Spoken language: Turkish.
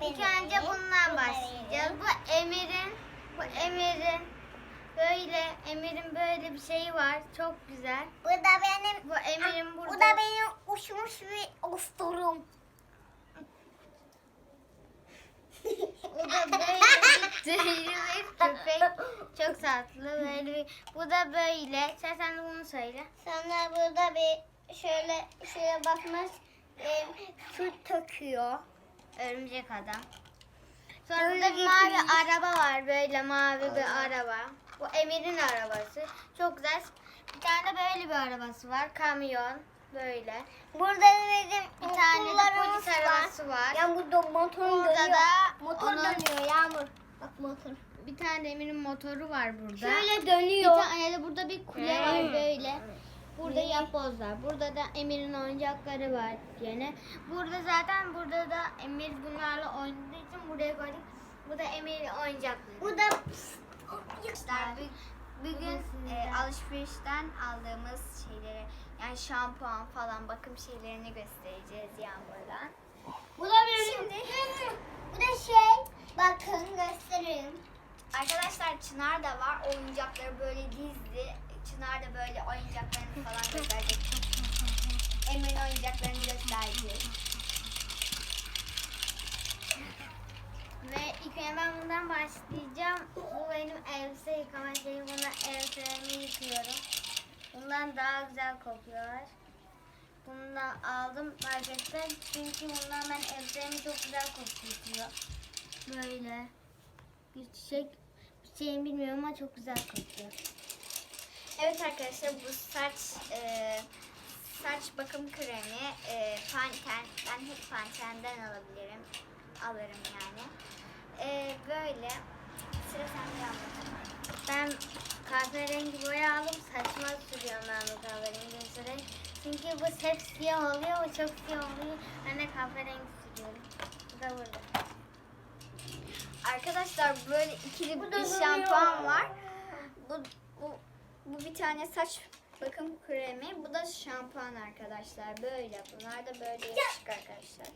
İlk önce bundan Bu başlayacağız. Bu Emir'in, bu Emir'in böyle, Emir'in böyle bir şeyi var. Çok güzel. Bu da benim. Bu Emir'in burada. Bu da benim uçmuş bir usturum. Bu da böyle bir tüylü bir köpek. Çok tatlı. Böyle bir, bu da böyle. Sen, sen de bunu söyle. Sonra burada bir şöyle şuraya bakmış e, süt töküyor. Örümcek adam. Sonra burada bir mavi bir- araba var. Böyle mavi bir araba. Bu Emir'in arabası. Çok güzel. Bir tane de böyle bir arabası var. Kamyon. Böyle. Burada da bizim Bir tane de okullarımız polis arabası var. Ya burada motor Burada dönüyor. da motor onun- dönüyor Yağmur. Bak motor. Bir tane Emir'in motoru var burada. Şöyle bir dönüyor. tane de burada bir kule var böyle. Burada yapbozlar. Burada da Emir'in oyuncakları var yine. Burada zaten burada da Emir bunlarla oynadığı için buraya koyduk. Bu da Emir'in oyuncakları. Bu da Arkadaşlar bir, bir gün e, alışverişten aldığımız şeyleri yani şampuan falan bakım şeylerini göstereceğiz Yağmur'dan. bu da benim. Şimdi- bu da şey. Bakın göstereyim. Arkadaşlar Çınar da var. Oyuncakları böyle dizdi. Çınar da böyle oyuncaklarını falan gösterecek. Emir'in oyuncaklarını gösterecek. Ve ilk ben bundan başlayacağım. Bu benim elbise yıkama şeyim. Buna elbiselerimi yıkıyorum. Bundan daha güzel kokuyor. Bundan aldım marketten. Çünkü bundan ben elbiselerimi çok güzel kokutuyor. Böyle bir çiçek bir şeyin bilmiyorum ama çok güzel kokuyor. Evet arkadaşlar bu saç e, saç bakım kremi e, Panten ben hep Panten'den alabilirim alırım yani. E, böyle sıra sende anlatalım. Ben kahverengi boya aldım saçma sürüyorum ben bu kahverengi süre. Çünkü bu hep siyah oluyor o çok siyah oluyor. Ben de kahverengi sürüyorum. Bu da burada. Arkadaşlar böyle ikili bir şampuan var. Bu, bu, bir tane saç bakım kremi. Bu da şampuan arkadaşlar. Böyle. Bunlar da böyle yapışık arkadaşlar.